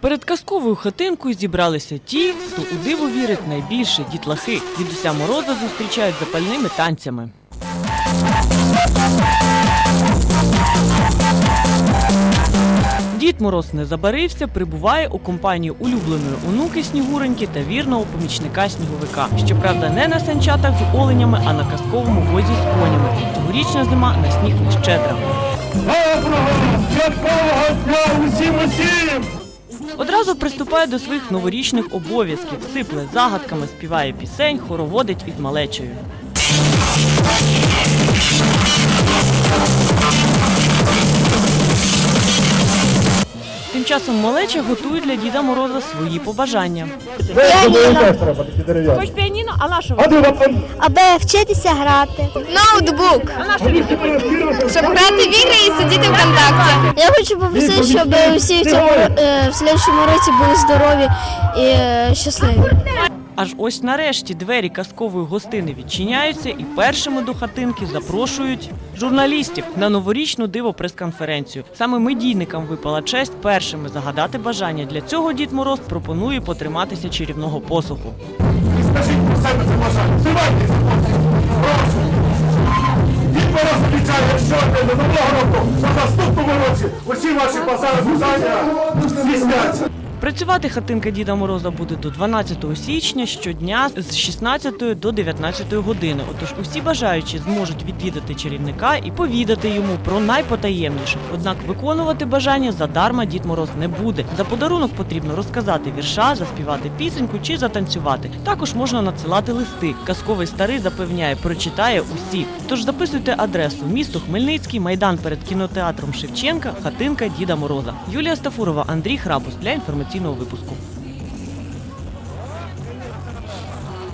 Перед казковою хатинкою зібралися ті, хто у диво вірить найбільше дітлахи. Дідуся Мороза зустрічають запальними танцями. Дід Мороз не забарився, прибуває у компанії улюбленої онуки Снігуреньки та вірного помічника сніговика. Щоправда, не на санчатах з оленями, а на казковому возі з конями. Цьогорічна зима на сніг не щедра. Доброго святкового дня усім усім! Одразу приступає до своїх новорічних обов'язків, сипле загадками, співає пісень, хороводить із малечею. Тим часом малеча готує для Діда Мороза свої побажання. Хоч піаніно, а на що? А ти аби вчитися грати. Ноутбук, щоб грати в ігри і сидіти ВКонтакті. Я хочу попросити, щоб усі в цьому е, в слідчому році були здорові і е, щасливі. Аж ось нарешті двері казкової гостини відчиняються і першими до хатинки запрошують журналістів на новорічну диво прес-конференцію. Саме медійникам випала честь першими загадати бажання. Для цього Дід Мороз пропонує потриматися чарівного посуху. скажіть про себе це бажання. Усі ваші бажання здійсняться. Працювати хатинка Діда Мороза буде до 12 січня щодня з 16 до 19 години. Отож усі бажаючі зможуть відвідати чарівника і повідати йому про найпотаємніше. Однак виконувати бажання задарма Дід Мороз не буде. За подарунок потрібно розказати вірша, заспівати пісеньку чи затанцювати. Також можна надсилати листи. Казковий старий запевняє, прочитає усі. Тож записуйте адресу місто Хмельницький, майдан перед кінотеатром Шевченка, хатинка Діда Мороза. Юлія Стафурова, Андрій Храбус для інформаційного випуску.